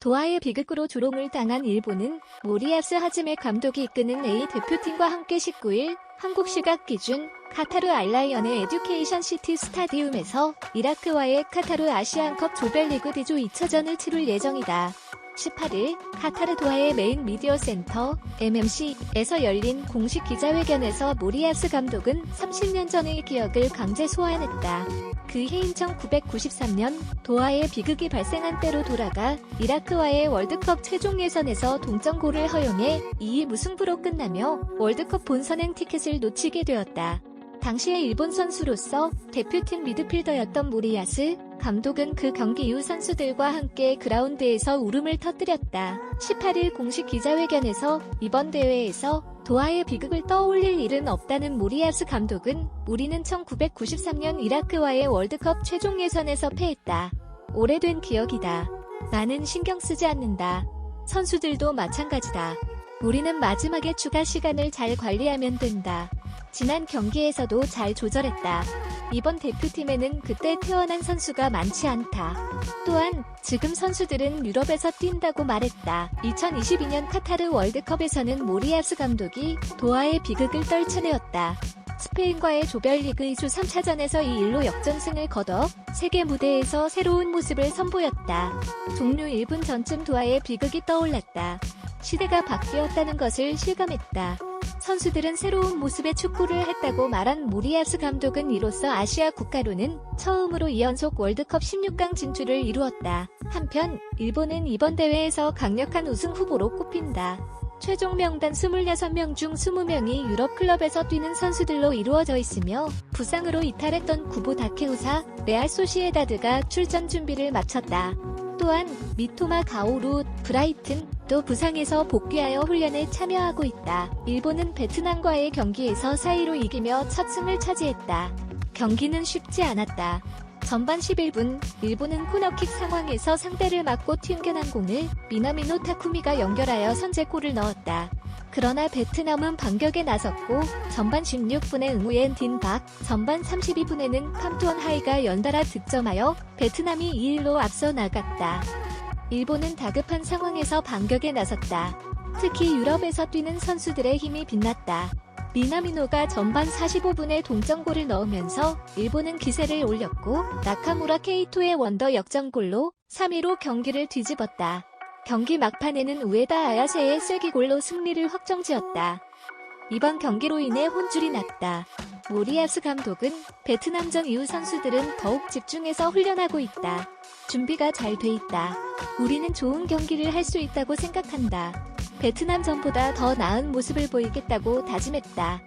도하의 비극으로 조롱을 당한 일본은 모리아스 하즈메 감독이 이끄는 A 대표팀과 함께 19일 한국 시각 기준 카타르 알라이언의 에듀케이션 시티 스타디움에서 이라크와의 카타르 아시안컵 조별리그 D조 2차전을 치룰 예정이다. 18일 카타르 도하의 메인 미디어 센터 MMC에서 열린 공식 기자회견에서 모리아스 감독은 30년 전의 기억을 강제 소환했다. 그 해인 1993년 도하의 비극이 발생한 때로 돌아가 이라크와의 월드컵 최종 예선에서 동점골을 허용해 2위 무승부로 끝나며 월드컵 본선행 티켓을 놓치게 되었다. 당시의 일본 선수로서 대표팀 미드필더였던 모리아스 감독은 그 경기 이후 선수들과 함께 그라운드에서 울음을 터뜨렸다. 18일 공식 기자회견에서 이번 대회에서 도하의 비극을 떠올릴 일은 없다는 모리아스 감독은 우리는 1993년 이라크와의 월드컵 최종 예선에서 패했다. 오래된 기억이다. 나는 신경 쓰지 않는다. 선수들도 마찬가지다. 우리는 마지막에 추가 시간을 잘 관리하면 된다. 지난 경기에서도 잘 조절했다. 이번 대표팀에는 그때 태어난 선수가 많지 않다. 또한 지금 선수들은 유럽에서 뛴다고 말했다. 2022년 카타르 월드컵에서는 모리아스 감독이 도하의 비극을 떨쳐내었다. 스페인과의 조별리그 2주 3차전에서 2-1로 역전승을 거둬 세계 무대에서 새로운 모습을 선보였다. 종료 1분 전쯤 도하의 비극이 떠올랐다. 시대가 바뀌었다는 것을 실감했다. 선수들은 새로운 모습의 축구를 했다고 말한 모리아스 감독은 이로써 아시아 국가로는 처음으로 2연속 월드컵 16강 진출을 이루었다. 한편 일본은 이번 대회에서 강력한 우승 후보로 꼽힌다. 최종 명단 26명 중 20명이 유럽 클럽에서 뛰는 선수들로 이루어져 있으며 부상으로 이탈했던 구보 다케우사, 레알 소시에다드가 출전 준비를 마쳤다. 또한 미토마 가오루, 브라이튼, 또 부상에서 복귀하여 훈련에 참여하고 있다. 일본은 베트남과의 경기에서 4-2로 이기며 첫 승을 차지했다. 경기는 쉽지 않았다. 전반 11분, 일본은 코너킥 상황에서 상대를 맞고 튕겨난 공을 미나미노 타쿠미가 연결하여 선제골을 넣었다. 그러나 베트남은 반격에 나섰고 전반 16분에 응우엔 딘박, 전반 32분에는 캄투원 하이가 연달아 득점하여 베트남이 2-1로 앞서 나갔다. 일본은 다급한 상황에서 반격에 나섰다. 특히 유럽에서 뛰는 선수들의 힘이 빛났다. 미나미노가 전반 45분에 동점골을 넣으면서 일본은 기세를 올렸고 나카무라 케이토의 원더 역전골로 3위로 경기를 뒤집었다. 경기 막판에는 우에다 아야세의 쐐기골로 승리를 확정지었다. 이번 경기로 인해 혼줄이 났다. 모리아스 감독은 베트남전 이후 선수들은 더욱 집중해서 훈련하고 있다. 준비가 잘 돼 있다. 우리는 좋은 경기를 할 수 있다고 생각한다. 베트남전보다 더 나은 모습을 보이겠다고 다짐했다.